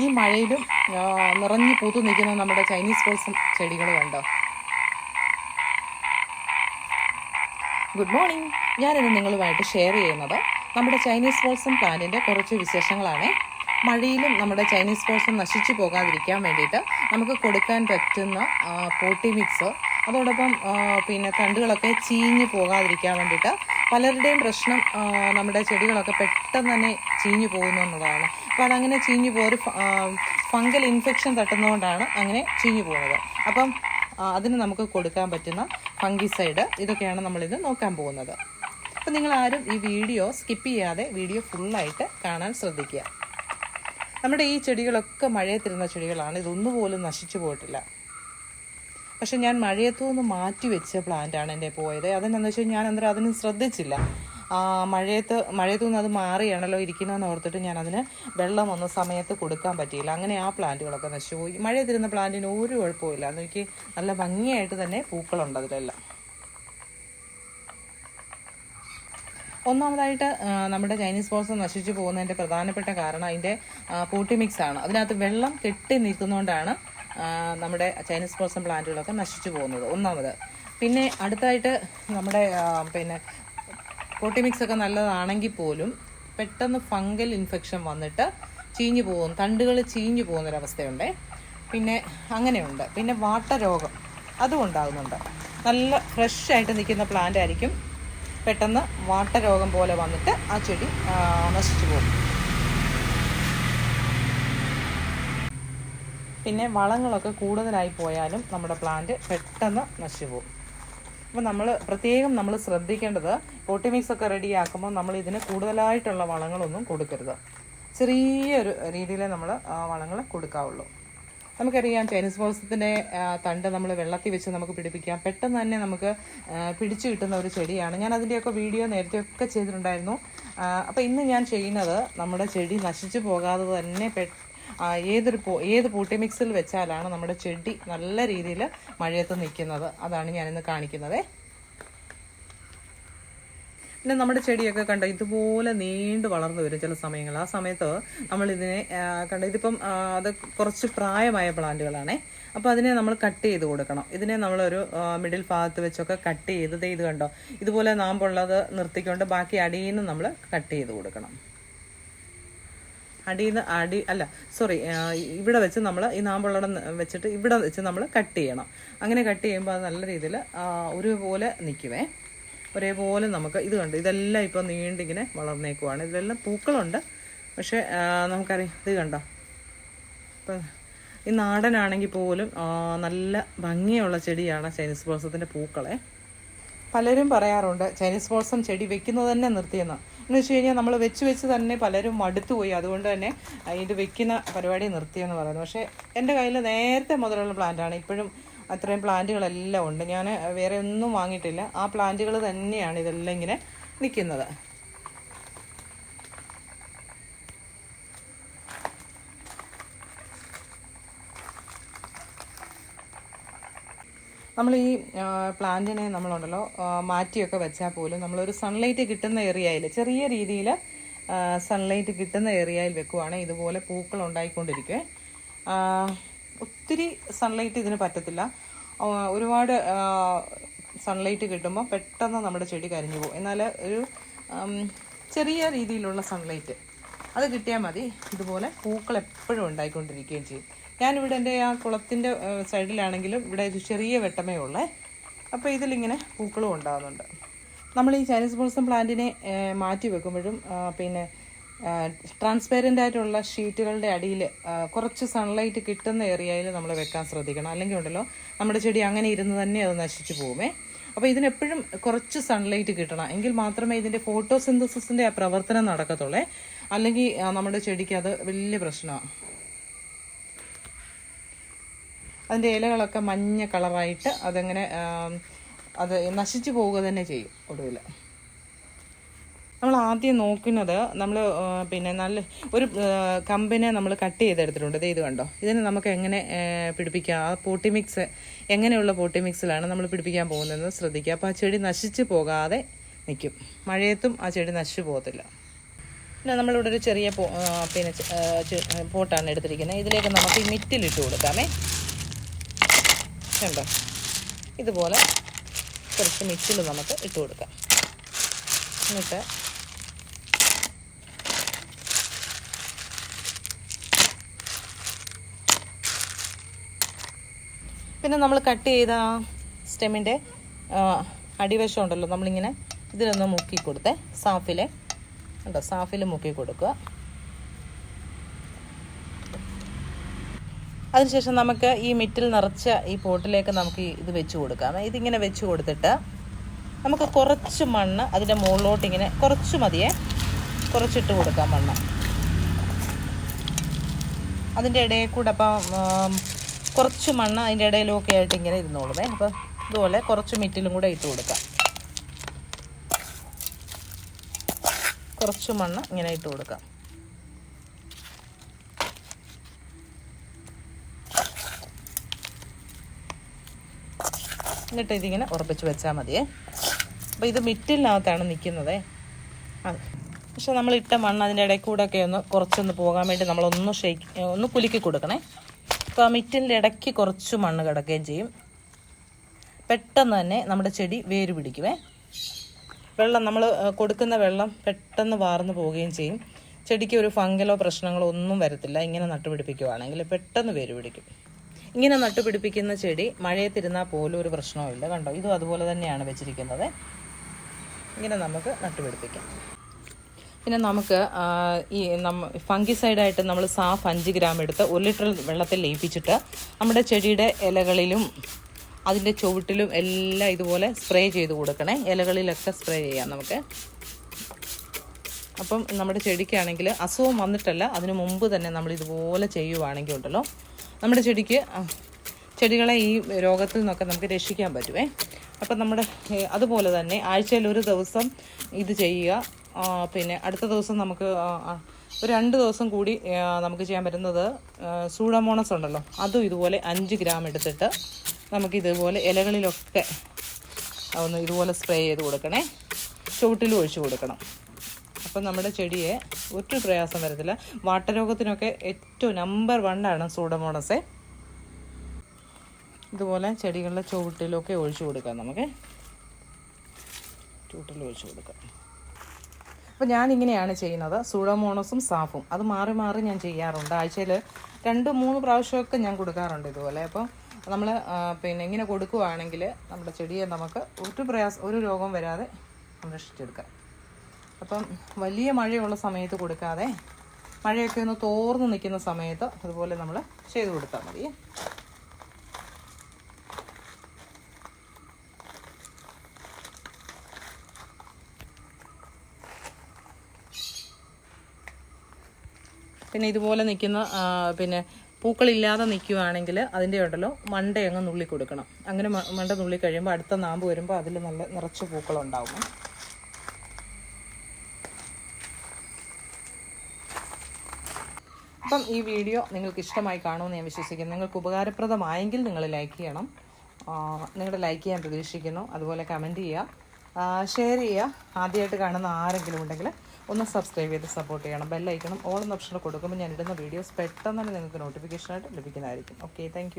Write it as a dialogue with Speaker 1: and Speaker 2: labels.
Speaker 1: ഈ മഴയിലും നിറഞ്ഞു പൂത്തു നിൽക്കുന്ന നമ്മുടെ ചൈനീസ് ബോൾസും ചെടികൾ കണ്ടോ ഗുഡ് മോർണിംഗ് ഞാനിത് നിങ്ങളുമായിട്ട് ഷെയർ ചെയ്യുന്നത് നമ്മുടെ ചൈനീസ് ബോൾസം പ്ലാന്റിന്റെ കുറച്ച് വിശേഷങ്ങളാണ്. മഴയിലും നമ്മുടെ ചൈനീസ് ബോൾസം നശിച്ചു പോകാതിരിക്കാൻ വേണ്ടിയിട്ട് നമുക്ക് കൊടുക്കാൻ പറ്റുന്ന പോട്ടി മിക്സ് അതോടൊപ്പം പിന്നെ തണ്ടുകളൊക്കെ ചീഞ്ഞു പോകാതിരിക്കാൻ വേണ്ടിയിട്ട് പലരുടെയും പ്രശ്നം നമ്മുടെ ചെടികളൊക്കെ പെട്ടെന്ന് തന്നെ ചീഞ്ഞു പോകുന്നു എന്നുള്ളതാണ് അപ്പോൾ അതങ്ങനെ ചീഞ്ഞു പോകൊരു ഫംഗൽ ഇൻഫെക്ഷൻ തട്ടുന്നതുകൊണ്ടാണ് അങ്ങനെ ചീഞ്ഞു പോകുന്നത്. അപ്പം അതിന് നമുക്ക് കൊടുക്കാൻ പറ്റുന്ന ഫംഗിസൈഡ് ഇതൊക്കെയാണ് നമ്മളിത് നോക്കാൻ പോകുന്നത്. അപ്പം നിങ്ങൾ ആരും ഈ വീഡിയോ സ്കിപ്പ് ചെയ്യാതെ വീഡിയോ ഫുള്ളായിട്ട് കാണാൻ ശ്രദ്ധിക്കുക. നമ്മുടെ ഈ ചെടികളൊക്കെ മഴയത്തിരുന്ന ചെടികളാണ്. ഇതൊന്നുപോലും നശിച്ചു പോയിട്ടില്ല. പക്ഷെ ഞാൻ മഴയത്തു നിന്ന് മാറ്റി വെച്ച പ്ലാന്റാണ് എന്റെ പോയത്. അതെന്താണെന്ന് വെച്ചാൽ ഞാൻ അന്നേരം അതിന് ശ്രദ്ധിച്ചില്ല. മഴയത്ത് മഴയത്തു നിന്ന് അത് മാറിയാണല്ലോ ഇരിക്കണമെന്ന് ഓർത്തിട്ട് ഞാൻ അതിന് വെള്ളം ഒന്നും സമയത്ത് കൊടുക്കാൻ പറ്റിയില്ല. അങ്ങനെ ആ പ്ലാന്റുകളൊക്കെ നശിച്ചുപോയി. മഴയത്തിരുന്ന പ്ലാന്റിന് ഒരു കുഴപ്പമില്ല എനിക്ക് നല്ല ഭംഗിയായിട്ട് തന്നെ പൂക്കളുണ്ട് അതിലെല്ലാം. ഒന്നാമതായിട്ട് നമ്മുടെ ചൈനീസ് ബോൾസ് നശിച്ചു പോകുന്നതിന്റെ പ്രധാനപ്പെട്ട കാരണം അതിന്റെ പോട്ടി മിക്സ് ആണ് അതിനകത്ത് വെള്ളം കെട്ടി നിൽക്കുന്നതുകൊണ്ടാണ് നമ്മുടെ ചൈനീസ് ബോൾസം പ്ലാന്റുകളൊക്കെ നശിച്ചു പോകുന്നത്. ഒന്നാമത്. പിന്നെ അടുത്തായിട്ട് നമ്മുടെ പിന്നെ പോട്ടി മിക്സ് ഒക്കെ നല്ലതാണെങ്കിൽ പോലും പെട്ടെന്ന് ഫംഗൽ ഇൻഫെക്ഷൻ വന്നിട്ട് ചീഞ്ഞു പോകും തണ്ടുകൾ ചീഞ്ഞു പോകുന്നൊരവസ്ഥയുണ്ട്. പിന്നെ അങ്ങനെയുണ്ട്. പിന്നെ വാട്ടരോഗം അതും ഉണ്ടാകുന്നുണ്ട്. നല്ല ഫ്രഷ് ആയിട്ട് നിൽക്കുന്ന പ്ലാന്റ് ആയിരിക്കും പെട്ടെന്ന് വാട്ടരോഗം പോലെ വന്നിട്ട് ആ ചെടി നശിച്ചു പോകും. പിന്നെ വളങ്ങളൊക്കെ കൂടുതലായി പോയാലും നമ്മുടെ പ്ലാന്റ് പെട്ടെന്ന് നശിച്ചു പോകും അപ്പോൾ നമ്മൾ പ്രത്യേകം നമ്മൾ ശ്രദ്ധിക്കേണ്ടത് പോട്ടിമിക്സ് ഒക്കെ റെഡിയാക്കുമ്പോൾ നമ്മൾ ഇതിന് കൂടുതലായിട്ടുള്ള വളങ്ങളൊന്നും കൊടുക്കരുത്. ചെറിയൊരു രീതിയിൽ നമ്മൾ വളങ്ങൾ കൊടുക്കാവുള്ളൂ. നമുക്കറിയാം ചൈനീസ് ബോൾസത്തിന്റെ തണ്ട് നമ്മൾ വെള്ളത്തിൽ വെച്ച് നമുക്ക് പിടിപ്പിക്കാം. പെട്ടെന്ന് തന്നെ നമുക്ക് പിടിച്ചു കിട്ടുന്ന ഒരു ചെടിയാണ്. ഞാൻ അതിന്റെയൊക്കെ വീഡിയോ നേരത്തെയൊക്കെ ചെയ്തിട്ടുണ്ടായിരുന്നു. അപ്പോൾ ഇന്ന് ഞാൻ ചെയ്യുന്നത് നമ്മുടെ ചെടി നശിച്ചു പോകാതെ തന്നെ ഏതൊരു ഏത് പൂട്ടി മിക്സിൽ വെച്ചാലാണ് നമ്മുടെ ചെടി നല്ല രീതിയിൽ മഴയത്ത് നിൽക്കുന്നത്. അതാണ് ഞാനിന്ന് കാണിക്കുന്നത്. പിന്നെ നമ്മുടെ ചെടിയൊക്കെ കണ്ട ഇതുപോലെ നീണ്ടു വളർന്നു വരും ചില സമയങ്ങൾ. ആ സമയത്ത് നമ്മൾ ഇതിനെ കണ്ട ഇതിപ്പം അത് കുറച്ച് പ്രായമായ പ്ലാന്റുകളാണേ. അപ്പോൾ അതിനെ നമ്മൾ കട്ട് ചെയ്ത് കൊടുക്കണം. ഇതിനെ നമ്മളൊരു മിഡിൽ ഭാഗത്ത് വെച്ചൊക്കെ കട്ട് ചെയ്ത് ഇത് കണ്ടോ ഇതുപോലെ നാമ്പുള്ളത് നിർത്തിക്കൊണ്ട് ബാക്കി അടിയിൽ നിന്ന് നമ്മൾ കട്ട് ചെയ്ത് കൊടുക്കണം. അടിയിൽ അടി അല്ല സോറി ഇവിടെ വെച്ച് നമ്മൾ ഈ നാമ്പുള്ളടം വെച്ചിട്ട് ഇവിടെ വെച്ച് നമ്മൾ കട്ട് ചെയ്യണം. അങ്ങനെ കട്ട് ചെയ്യുമ്പോൾ അത് നല്ല രീതിയിൽ ഒരുപോലെ നിൽക്കുവേ ഒരേപോലെ നമുക്ക് ഇത് കണ്ട് ഇതെല്ലാം ഇപ്പോൾ നീണ്ടിങ്ങനെ വളർന്നേക്കുവാണ്. ഇതിലെല്ലാം പൂക്കളുണ്ട്. പക്ഷേ നമുക്കറിയാം ഇത് കണ്ടോ? ഇപ്പം ഈ നാടനാണെങ്കിൽ പോലും നല്ല ഭംഗിയുള്ള ചെടിയാണ് ചൈനീസ് ബോൾസത്തിന്റെ പൂക്കളെ. പലരും പറയാറുണ്ട് ചൈനീസ് ബോൾസം ചെടി വെക്കുന്നത് തന്നെ നിർത്തിയെന്ന്. എന്ന് വെച്ച് കഴിഞ്ഞാൽ നമ്മൾ വെച്ച് വെച്ച് തന്നെ പലരും മടുത്തു പോയി. അതുകൊണ്ട് തന്നെ ഇത് വെക്കുന്ന പരിപാടി നിർത്തിയെന്ന് പറയുന്നു. പക്ഷേ എന്റെ കയ്യിൽ നേരത്തെ മുതലുള്ള പ്ലാന്റാണ് ഇപ്പോഴും അത്രയും പ്ലാന്റുകളെല്ലാം ഉണ്ട്. ഞാൻ വേറെ ഒന്നും വാങ്ങിയിട്ടില്ല. ആ പ്ലാന്റുകൾ തന്നെയാണ് ഇതെല്ലാം ഇങ്ങനെ നിൽക്കുന്നത് നമ്മൾ ഈ പ്ലാന്റിനെ നമ്മളുണ്ടല്ലോ മാറ്റിയൊക്കെ വെച്ചാൽ പോലും നമ്മളൊരു സൺലൈറ്റ് കിട്ടുന്ന ഏരിയയിൽ ചെറിയ രീതിയിൽ സൺലൈറ്റ് കിട്ടുന്ന ഏരിയയിൽ വെക്കുവാണെങ്കിൽ ഇതുപോലെ പൂക്കൾ ഉണ്ടായിക്കൊണ്ടിരിക്കുക ഒത്തിരി സൺലൈറ്റ് ഇതിന് പറ്റത്തില്ല. ഒരുപാട് സൺലൈറ്റ് കിട്ടുമ്പോൾ പെട്ടെന്ന് നമ്മുടെ ചെടി കരിഞ്ഞു പോകും. എന്നാൽ ഒരു ചെറിയ രീതിയിലുള്ള സൺലൈറ്റ് അത് കിട്ടിയാൽ മതി. ഇതുപോലെ പൂക്കൾ എപ്പോഴും ഉണ്ടായിക്കൊണ്ടിരിക്കുകയും ചെയ്യും. ഞാനിവിടെ എന്റെ ആ കുളത്തിന്റെ സൈഡിലാണെങ്കിലും ഇവിടെ ഒരു ചെറിയ വെട്ടമേ ഉള്ളേ. അപ്പോൾ ഇതിലിങ്ങനെ പൂക്കളും ഉണ്ടാകുന്നുണ്ട് നമ്മൾ ഈ ചൈനീസ് ബോൾസം പ്ലാന്റിനെ മാറ്റി വെക്കുമ്പോഴും പിന്നെ ട്രാൻസ്പെറന്റ് ആയിട്ടുള്ള ഷീറ്റുകളുടെ അടിയിൽ കുറച്ച് സൺലൈറ്റ് കിട്ടുന്ന ഏരിയയിൽ നമ്മൾ വെക്കാൻ ശ്രദ്ധിക്കണം. അല്ലെങ്കിൽ ഉണ്ടല്ലോ നമ്മുടെ ചെടി അങ്ങനെ ഇരുന്ന് തന്നെ അത് നശിച്ചു പോകുമേ. അപ്പോൾ ഇതിനെപ്പോഴും കുറച്ച് സൺലൈറ്റ് കിട്ടണം. എങ്കിൽ മാത്രമേ ഇതിന്റെ ഫോട്ടോസിന്തസിന്റെ പ്രവർത്തനം നടക്കത്തുള്ളേ. അല്ലെങ്കിൽ നമ്മുടെ ചെടിക്ക് അത് വലിയ പ്രശ്നമാണ് അതിന്റെ ഇലകളൊക്കെ മഞ്ഞ കളറായിട്ട് അതങ്ങനെ അത് നശിച്ചു പോവുക തന്നെ ചെയ്യും ഒടുവിൽ നമ്മൾ ആദ്യം നോക്കുന്നത് നമ്മൾ പിന്നെ നല്ല ഒരു കമ്പിനെ നമ്മൾ കട്ട് ചെയ്തെടുത്തിട്ടുണ്ട്. ഇത് ഇത് കണ്ടോ? ഇതിന് നമുക്ക് എങ്ങനെ പിടിപ്പിക്കാം? ആ പോട്ടി മിക്സ് എങ്ങനെയുള്ള പോട്ടി മിക്സിലാണ് നമ്മൾ പിടിപ്പിക്കാൻ പോകുന്നതെന്ന് ശ്രദ്ധിക്കുക. അപ്പോൾ ആ ചെടി നശിച്ചു പോകാതെ നിൽക്കും മഴയത്തും ആ ചെടി നശിച്ചു പോകത്തില്ല. പിന്നെ നമ്മളിവിടെ ഒരു ചെറിയ പിന്നെ പോട്ടാണ് എടുത്തിരിക്കുന്നത്. ഇതിലേക്ക് നമുക്ക് ഈ മിറ്റിലിട്ട് കൊടുക്കാമേ. കണ്ടോ ഇതുപോലെ കുറച്ച് മിക്സിയിൽ നമുക്ക് ഇട്ട് കൊടുക്കാം. എന്നിട്ട് പിന്നെ നമ്മൾ കട്ട് ചെയ്ത സ്റ്റെമിന്റെ അടിവശം ഉണ്ടല്ലോ നമ്മളിങ്ങനെ ഇതിലൊന്ന് മുക്കി കൊടുത്തേ സാഫിലെ കണ്ടോ സാഫിൽ മുക്കി കൊടുക്കുക. അതിനുശേഷം നമുക്ക് ഈ മിറ്റിൽ നിറച്ച ഈ പോട്ടിലേക്ക് നമുക്ക് ഇത് വെച്ച് കൊടുക്കാം. ഇതിങ്ങനെ വെച്ച് കൊടുത്തിട്ട് നമുക്ക് കുറച്ച് മണ്ണ് അതിന്റെ മുകളിലോട്ട് ഇങ്ങനെ കുറച്ച് മതിയെ. കുറച്ചിട്ട് കൊടുക്കാം മണ്ണ്. അതിന്റെ ഇടയിൽ കൂടെ അപ്പം കുറച്ച് മണ്ണ് അതിന്റെ ഇടയിലൊക്കെ ആയിട്ട് ഇങ്ങനെ ഇരുന്നോളുമേ. അപ്പം ഇതുപോലെ കുറച്ച് മിറ്റിലും കൂടെ ഇട്ട് കൊടുക്കാം. കുറച്ച് മണ്ണ് ഇങ്ങനെ ഇട്ട് കൊടുക്കാം. എന്നിട്ട് ഇതിങ്ങനെ ഉറപ്പിച്ച് വെച്ചാൽ മതിയേ. അപ്പോൾ ഇത് മിറ്റിലിനകത്താണ് നിൽക്കുന്നത്. പക്ഷെ നമ്മൾ ഇട്ട മണ്ണ് അതിന്റെ ഇടയിൽ കൂടെ ഒക്കെ ഒന്ന് കുറച്ചൊന്ന് പോകാൻ വേണ്ടി നമ്മളൊന്ന് ഷെയ്ക്ക് ഒന്ന് കുലുക്കി കൊടുക്കണേ. അപ്പോൾ ആ മിറ്റിന്റെ ഇടയ്ക്ക് കുറച്ച് മണ്ണ് കിടക്കുകയും ചെയ്യും. പെട്ടെന്ന് തന്നെ നമ്മുടെ ചെടി വേര് പിടിക്കുമേ വെള്ളം നമ്മൾ കൊടുക്കുന്ന വെള്ളം പെട്ടെന്ന് വാർന്നു പോവുകയും ചെയ്യും. ചെടിക്ക് ഒരു ഫംഗലോ പ്രശ്നങ്ങളോ ഒന്നും വരത്തില്ല. ഇങ്ങനെ നട്ടുപിടിപ്പിക്കുവാണെങ്കിൽ പെട്ടെന്ന് വേര് പിടിക്കും. ഇങ്ങനെ നട്ടുപിടിപ്പിക്കുന്ന ചെടി മഴയത്തിരുന്നാൽ പോലും ഒരു പ്രശ്നവുമില്ല. കണ്ടോ? ഇതും അതുപോലെ തന്നെയാണ് വെച്ചിരിക്കുന്നത്. ഇങ്ങനെ നമുക്ക് നട്ടുപിടിപ്പിക്കാം. പിന്നെ നമുക്ക് ഈ നമ്മ ഫംഗിസൈഡായിട്ട് നമ്മൾ സാഫ് അഞ്ച് ഗ്രാം എടുത്ത് ഒരു ലിറ്റർ വെള്ളത്തിൽ ലയിപ്പിച്ചിട്ട് നമ്മുടെ ചെടിയുടെ ഇലകളിലും അതിന്റെ ചുവട്ടിലും എല്ലാം ഇതുപോലെ സ്പ്രേ ചെയ്ത് കൊടുക്കണേ. ഇലകളിലൊക്കെ സ്പ്രേ ചെയ്യാം നമുക്ക്. അപ്പം നമ്മുടെ ചെടിക്കാണെങ്കിൽ അസുഖം വന്നിട്ടല്ല അതിനു മുമ്പ് തന്നെ നമ്മൾ ഇതുപോലെ ചെയ്യുവാണെങ്കിൽ ഉണ്ടല്ലോ നമ്മുടെ ചെടിക്ക് ചെടികളെ ഈ രോഗത്തിൽ നിന്നൊക്കെ നമുക്ക് രക്ഷിക്കാൻ പറ്റുമേ അപ്പം നമ്മുടെ അതുപോലെ തന്നെ ആഴ്ചയിൽ ഒരു ദിവസം ഇത് ചെയ്യുക. പിന്നെ അടുത്ത ദിവസം നമുക്ക് ഒരു രണ്ട് ദിവസം കൂടി നമുക്ക് ചെയ്യാൻ പറ്റുന്നത് സൂഡമോണസ് ഉണ്ടല്ലോ. അതും ഇതുപോലെ അഞ്ച് ഗ്രാം എടുത്തിട്ട് നമുക്ക് ഇതുപോലെ ഇലകളിലൊക്കെ ഒന്ന് ഇതുപോലെ സ്പ്രേ ചെയ്ത് കൊടുക്കണേ. ചുവട്ടിലും ഒഴിച്ചു കൊടുക്കണം. അപ്പം നമ്മുടെ ചെടിയെ ഒരു പ്രയാസം വരത്തില്ല. വാട്ടരോഗത്തിനൊക്കെ ഏറ്റവും നമ്പർ വണ്ണാണ് സൂഡമോണസെ ഇതുപോലെ ചെടികളുടെ ചുവട്ടിലൊക്കെ ഒഴിച്ചു കൊടുക്കാം നമുക്ക്. ചുവട്ടിൽ ഒഴിച്ചു കൊടുക്കാം. അപ്പോൾ ഞാൻ ഇങ്ങനെയാണ് ചെയ്യുന്നത് സൂഡമോണസും സാഫും അത് മാറി മാറി ഞാൻ ചെയ്യാറുണ്ട്. ആഴ്ചയിൽ രണ്ട് മൂന്ന് പ്രാവശ്യമൊക്കെ ഞാൻ കൊടുക്കാറുണ്ട് ഇതുപോലെ. അപ്പോൾ നമ്മൾ പിന്നെ ഇങ്ങനെ കൊടുക്കുവാണെങ്കിൽ നമ്മുടെ ചെടിയെ നമുക്ക് ഒരു പ്രയാസം ഒരു രോഗം വരാതെ സംരക്ഷിച്ചെടുക്കാം. അപ്പം വലിയ മഴയുള്ള സമയത്ത് കൊടുക്കാതെ മഴയൊക്കെ ഒന്ന് തോർന്ന് നിൽക്കുന്ന സമയത്ത് അതുപോലെ നമ്മൾ ചെയ്ത് കൊടുത്താൽ മതി. പിന്നെ ഇതുപോലെ നിൽക്കുന്ന പിന്നെ പൂക്കളില്ലാതെ നിൽക്കുകയാണെങ്കിൽ അതിന്റെ ഉണ്ടല്ലോ മണ്ട അങ്ങ് നുള്ളി കൊടുക്കണം. അങ്ങനെ മണ്ട നുള്ളി കഴിയുമ്പോൾ അടുത്ത നാമ്പ് വരുമ്പോൾ അതിൽ നല്ല നിറച്ച് പൂക്കളുണ്ടാവും. അപ്പം ഈ വീഡിയോ നിങ്ങൾക്ക് ഇഷ്ടമായി കാണുമെന്ന് ഞാൻ വിശ്വസിക്കുന്നു. നിങ്ങൾക്ക് ഉപകാരപ്രദമായെങ്കിൽ നിങ്ങൾ ലൈക്ക് ചെയ്യണം. നിങ്ങളുടെ ലൈക്ക് ചെയ്യാൻ പ്രതീക്ഷിക്കുന്നു. അതുപോലെ കമന്റ് ചെയ്യുക. ഷെയർ ചെയ്യുക. ആദ്യമായിട്ട് കാണുന്ന ആരെങ്കിലും ഉണ്ടെങ്കിൽ ഒന്ന് സബ്സ്ക്രൈബ് ചെയ്ത് സപ്പോർട്ട് ചെയ്യണം. ബെല്ലൈക്കണം ഓൾ എന്ന ഓപ്ഷനിൽ കൊടുക്കുമ്പോൾ ഞാൻ ഇടുന്ന വീഡിയോസ് പെട്ടെന്ന് തന്നെ നിങ്ങൾക്ക് നോട്ടിഫിക്കേഷനായിട്ട് ലഭിക്കുന്നതായിരിക്കും. Okay thank